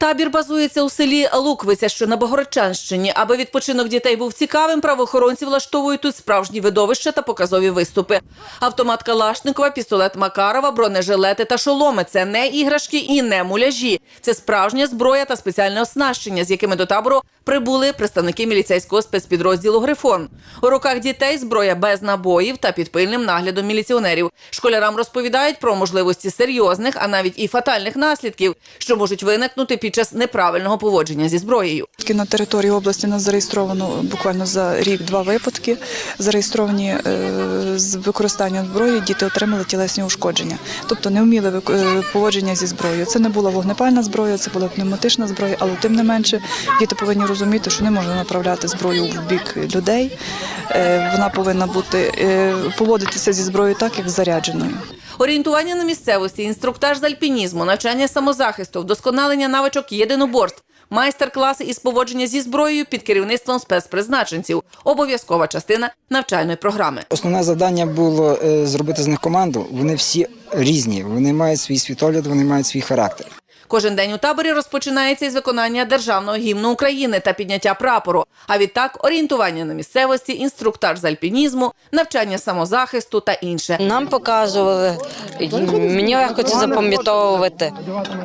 Табір базується у селі Луквиця, що на Богородчанщині. Аби відпочинок дітей був цікавим, правоохоронці влаштовують тут справжні видовища та показові виступи. Автомат Калашникова, пістолет Макарова, бронежилети та шоломи це не іграшки і не муляжі. Це справжня зброя та спеціальне оснащення, з якими до табору прибули представники міліцейського спецпідрозділу Грифон. У руках дітей зброя без набоїв та під пильним наглядом міліціонерів. Школярам розповідають про можливості серйозних, а навіть і фатальних наслідків, що можуть виникнути під час неправильного поводження зі зброєю. На території області нас зареєстровано буквально за рік два випадки. Зареєстровані е, з використанням зброї діти отримали тілесні ушкодження, тобто не вміли е, поводження зі зброєю. Це не була вогнепальна зброя, це була пневматична зброя, але тим не менше діти повинні розуміти, що не можна направляти зброю в бік людей. Е, Вона повинна бути е, поводитися зі зброєю так, як зарядженою. Орієнтування на місцевості, інструктаж з альпінізму, навчання самозахисту, вдосконалення навичок єдиноборств, майстер-класи із поводження зі зброєю під керівництвом спецпризначенців. Обов'язкова частина навчальної програми. Основне завдання було е, зробити з них команду. Вони всі різні, вони мають свій світогляд, вони мають свій характер. Кожен день у таборі розпочинається із виконання державного гімну України та підняття прапору. А відтак орієнтування на місцевості, інструктаж з альпінізму, навчання самозахисту та інше. Нам показували, мені легко це запам'ятовувати.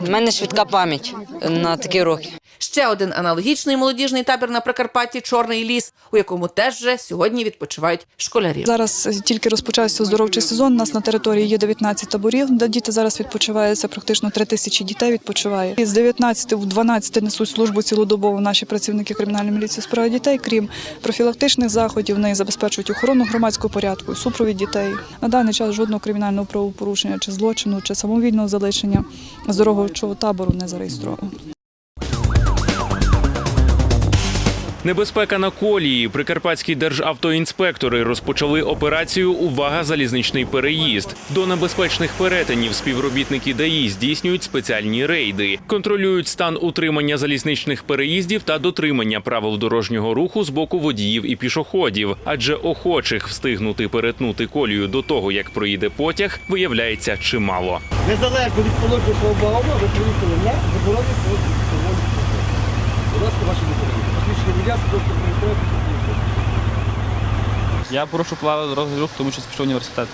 У мене швидка пам'ять на такі рухи. Ще один аналогічний молодіжний табір на Прикарпатті Чорний ліс, у якому теж вже сьогодні відпочивають школярі. Зараз тільки розпочався оздоровчий сезон. У нас на території є 19 таборів, де діти зараз відпочивають. Це практично 3 тисячі дітей відпочиває. І з 19 в 12 несуть службу цілодобово наші працівники кримінальної міліції з дітей. Крім профілактичних заходів, вони забезпечують охорону громадського порядку, супровід дітей. На даний час жодного кримінального правопорушення чи злочину, чи самовільного залишення здорового табору не зареєстровано. Небезпека на колії. Прикарпатські державтоінспектори розпочали операцію Увага залізничний переїзд. До небезпечних перетинів співробітники ДАІ здійснюють спеціальні рейди, контролюють стан утримання залізничних переїздів та дотримання правил дорожнього руху з боку водіїв і пішоходів. Адже охочих встигнути перетнути колію до того, як проїде потяг, виявляється чимало. Незалежно від положення правоохорони, ви приїхали на заборонені Я порушу правила розгляду, тому що спішу університет.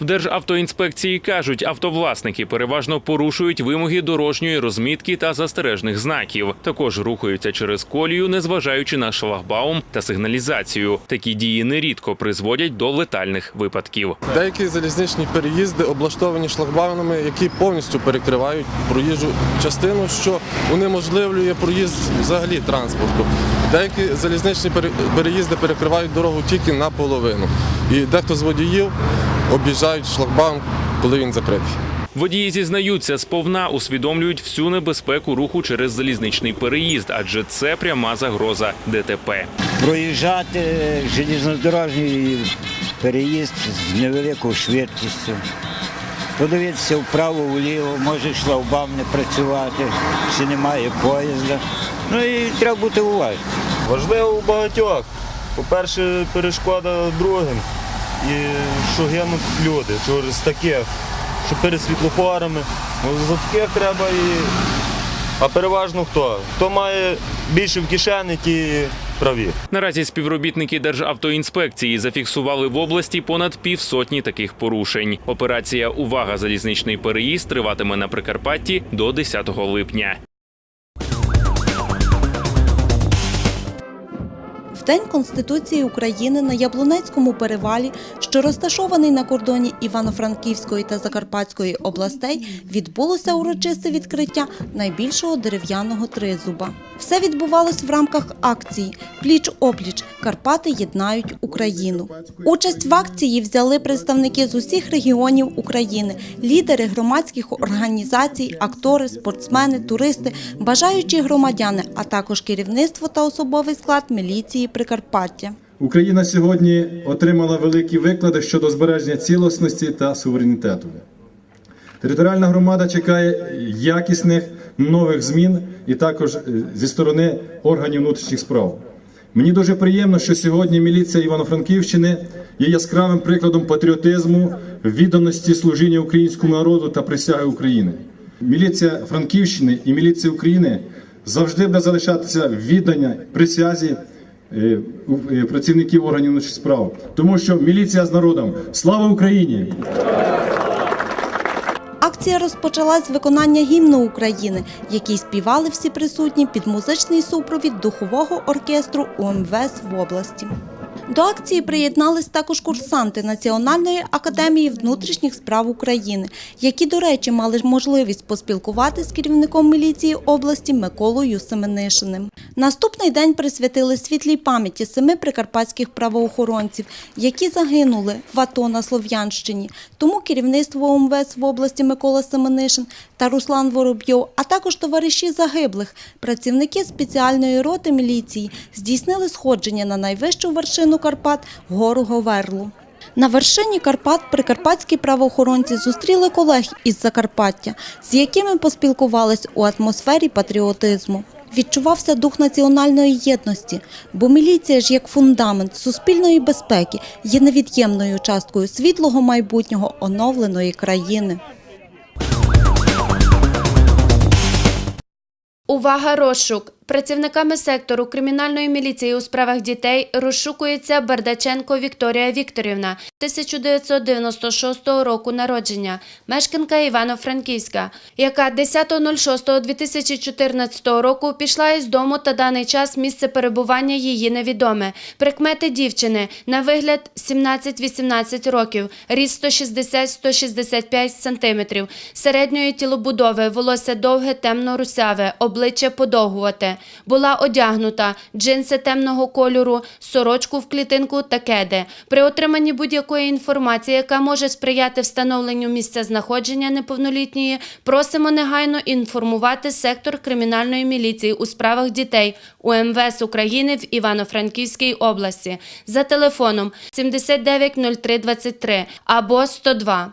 В Державтоінспекції кажуть, автовласники переважно порушують вимоги дорожньої розмітки та застережних знаків. Також рухаються через колію, незважаючи на шлагбаум та сигналізацію. Такі дії нерідко призводять до летальних випадків. Деякі залізничні переїзди облаштовані шлагбаумами, які повністю перекривають проїжджу частину, що унеможливлює проїзд взагалі транспорту. Деякі залізничні пере- переїзди перекривають дорогу тільки наполовину. І дехто з водіїв об'їжджають шлагбаум, коли він закритий. Водії зізнаються, сповна усвідомлюють всю небезпеку руху через залізничний переїзд, адже це пряма загроза ДТП. проїжджати железнодорожній переїзд з невеликою швидкістю. Подивитися вправо-вліво, може шлагбаум не працювати, чи немає поїзда. Ну і треба бути уважним. Важливо у багатьох. По-перше, перешкода другим. І що гинуть люди через таке, що перед. Ну, за таких треба і. А переважно хто? Хто має більше в кишені, ті праві. Наразі співробітники Державтоінспекції зафіксували в області понад півсотні таких порушень. Операція Увага залізничний переїзд триватиме на Прикарпатті до 10 липня. День Конституції України на Яблунецькому перевалі, що розташований на кордоні Івано-Франківської та Закарпатської областей, відбулося урочисте відкриття найбільшого дерев'яного тризуба. Все відбувалось в рамках акції Пліч-опліч Карпати єднають Україну. Участь в акції взяли представники з усіх регіонів України, лідери громадських організацій, актори, спортсмени, туристи, бажаючі громадяни, а також керівництво та особовий склад міліції Прикарпаття. Україна сьогодні отримала великі виклади щодо збереження цілісності та суверенітету. Територіальна громада чекає якісних нових змін і також е, зі сторони органів внутрішніх справ. Мені дуже приємно, що сьогодні міліція Івано-Франківщини є яскравим прикладом патріотизму, відданості служіння українському народу та присяги України. Міліція Франківщини і міліція України завжди буде залишатися віддання присязі працівників органів внутрішніх справ, тому що міліція з народом. Слава Україні! Акція розпочалась з виконання гімну України, який співали всі присутні під музичний супровід духового оркестру УМВС в області. До акції приєднались також курсанти Національної академії внутрішніх справ України, які, до речі, мали можливість поспілкуватися з керівником міліції області Миколою Семенишиним. Наступний день присвятили світлій пам'яті семи прикарпатських правоохоронців, які загинули в АТО на Слов'янщині. Тому керівництво ОМВС в області Микола Семенишин та Руслан Воробйов, а також товариші загиблих, працівники спеціальної роти міліції здійснили сходження на найвищу вершину Карпат гору Говерлу. На вершині Карпат прикарпатські правоохоронці зустріли колег із Закарпаття, з якими поспілкувались у атмосфері патріотизму. Відчувався дух національної єдності, бо міліція ж як фундамент суспільної безпеки є невід'ємною часткою світлого майбутнього оновленої країни. Увага, розшук! Працівниками сектору кримінальної міліції у справах дітей розшукується Бардаченко Вікторія Вікторівна, 1996 року народження, мешканка Івано-Франківська, яка 10.06.2014 року пішла із дому та даний час місце перебування її невідоме. Прикмети дівчини на вигляд 17-18 років, ріст 160-165 см, середньої тілобудови, волосся довге, темно-русяве, обличчя подовгувате. Була одягнута джинси темного кольору, сорочку в клітинку та кеди. При отриманні будь-якої інформації, яка може сприяти встановленню місця знаходження неповнолітньої, просимо негайно інформувати сектор кримінальної міліції у справах дітей УМВС України в Івано-Франківській області за телефоном 790323 або 102.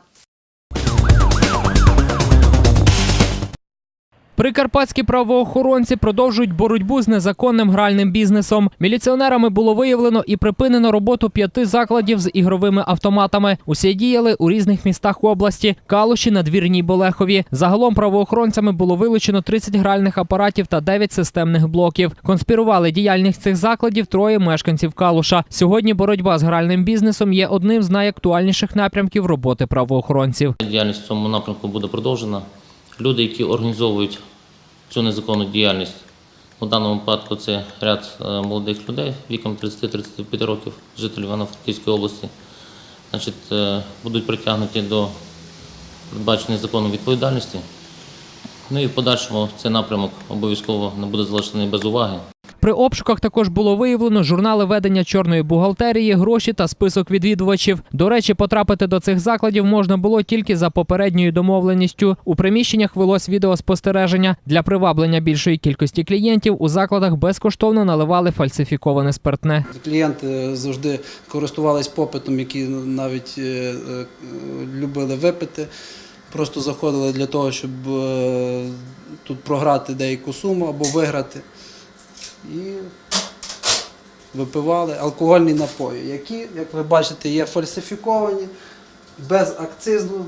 Прикарпатські правоохоронці продовжують боротьбу з незаконним гральним бізнесом. Міліціонерами було виявлено і припинено роботу п'яти закладів з ігровими автоматами. Усі діяли у різних містах області: Калуші, Надвірній, Болехові. Загалом правоохоронцями було вилучено 30 гральних апаратів та 9 системних блоків. Конспірували діяльність цих закладів троє мешканців Калуша. Сьогодні боротьба з гральним бізнесом є одним з найактуальніших напрямків роботи правоохоронців. Діяльність в цьому напрямку буде продовжена. Люди, які організовують цю незаконну діяльність, у даному випадку це ряд е, молодих людей віком 30-35 років, жителів Івано-Франківської області, значить, е, будуть притягнуті до передбаченої законом відповідальності. Ну і в подальшому цей напрямок обов'язково не буде залишений без уваги. При обшуках також було виявлено журнали ведення чорної бухгалтерії, гроші та список відвідувачів. До речі, потрапити до цих закладів можна було тільки за попередньою домовленістю. У приміщеннях велось відеоспостереження. Для приваблення більшої кількості клієнтів у закладах безкоштовно наливали фальсифіковане спиртне. Клієнти завжди користувались попитом, які навіть е, е, любили випити. Просто заходили для того, щоб е, тут програти деяку суму або виграти. І випивали алкогольні напої, які, як ви бачите, є фальсифіковані, без акцизну,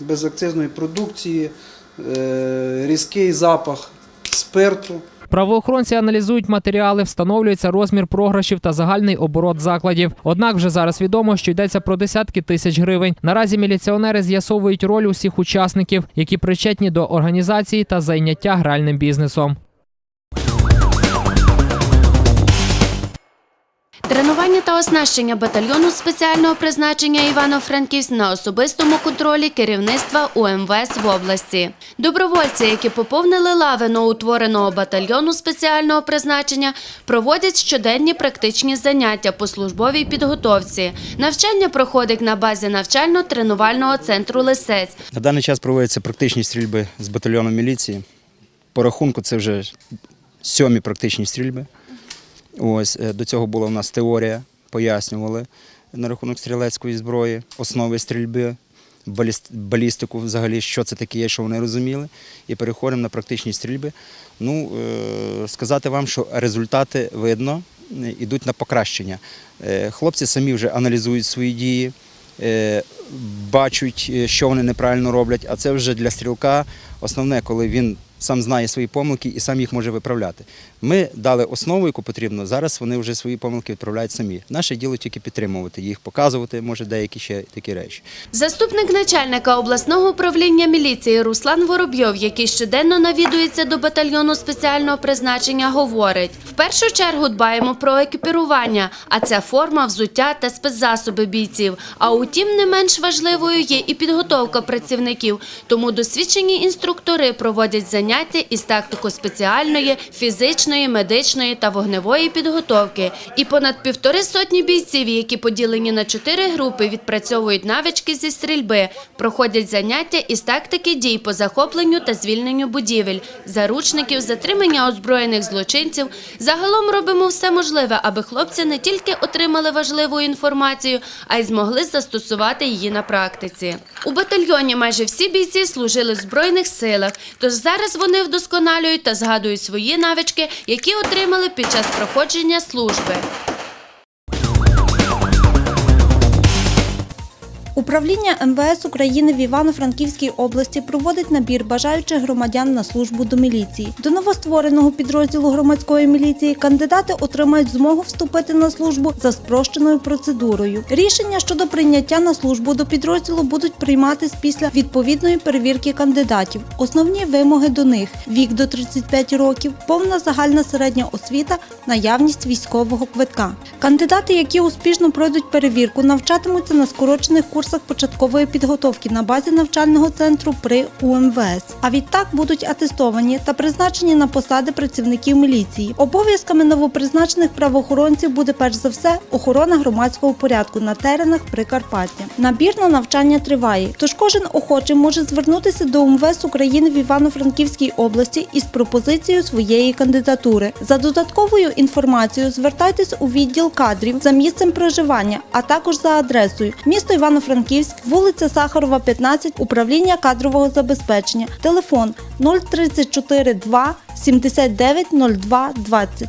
без акцизної продукції, е, різкий запах спирту. Правоохоронці аналізують матеріали, встановлюється розмір програшів та загальний оборот закладів. Однак вже зараз відомо, що йдеться про десятки тисяч гривень. Наразі міліціонери з'ясовують роль усіх учасників, які причетні до організації та зайняття гральним бізнесом. Тренування та оснащення батальйону спеціального призначення Івано-Франківськ на особистому контролі керівництва УМВС в області. Добровольці, які поповнили лави новоутвореного батальйону спеціального призначення, проводять щоденні практичні заняття по службовій підготовці. Навчання проходить на базі навчально-тренувального центру Лисець. На даний час проводяться практичні стрільби з батальйоном міліції. По рахунку це вже сьомі практичні стрільби. Ось е, до цього була у нас теорія, пояснювали на рахунок стрілецької зброї, основи стрільби, балістику взагалі, що це таке, є, що вони розуміли. І переходимо на практичні стрільби. Ну, е, сказати вам, що результати видно, е, йдуть на покращення. Е, Хлопці самі вже аналізують свої дії. е, Бачать, е, що вони неправильно роблять, а це вже для стрілка основне, коли він сам знає свої помилки і сам їх може виправляти. Ми дали основу, яку потрібно. Зараз вони вже свої помилки відправляють самі. Наше діло тільки підтримувати їх, показувати, може, деякі ще такі речі. Заступник начальника обласного управління міліції Руслан Воробйов, який щоденно навідується до батальйону спеціального призначення, говорить: в першу чергу дбаємо про екіпірування, а це форма, взуття та спецзасоби бійців. А утім, не менш важливою є і підготовка працівників. Тому досвідчені інструктори проводять заняття із тактико-спеціальної, фізичної, медичної та вогневої підготовки. І понад півтори сотні бійців, які поділені на чотири групи, відпрацьовують навички зі стрільби, проходять заняття із тактики дій по захопленню та звільненню будівель, заручників, затримання озброєних злочинців. Загалом робимо все можливе, аби хлопці не тільки отримали важливу інформацію, а й змогли застосувати її на практиці. У батальйоні майже всі бійці служили в збройних силах, тож зараз вони вдосконалюють та згадують свої навички, які отримали під час проходження служби. Управління МВС України в Івано-Франківській області проводить набір бажаючих громадян на службу до міліції. До новоствореного підрозділу громадської міліції кандидати отримають змогу вступити на службу за спрощеною процедурою. Рішення щодо прийняття на службу до підрозділу будуть прийматись після відповідної перевірки кандидатів. Основні вимоги до них: вік до 35 років, повна загальна середня освіта, наявність військового квитка. Кандидати, які успішно пройдуть перевірку, навчатимуться на скорочених курсах початкової підготовки на базі навчального центру при УМВС. А відтак будуть атестовані та призначені на посади працівників міліції. Обов'язками новопризначених правоохоронців буде перш за все охорона громадського порядку на теренах Прикарпаття. Набір на навчання триває, тож кожен охочий може звернутися до УМВС України в Івано-Франківській області із пропозицією своєї кандидатури. За додатковою інформацією звертайтесь у відділ кадрів за місцем проживання, а також за адресою місто Івано-Франківськ, вулиця Сахарова, 15, управління кадрового забезпечення. Телефон 034 2 79 02 20.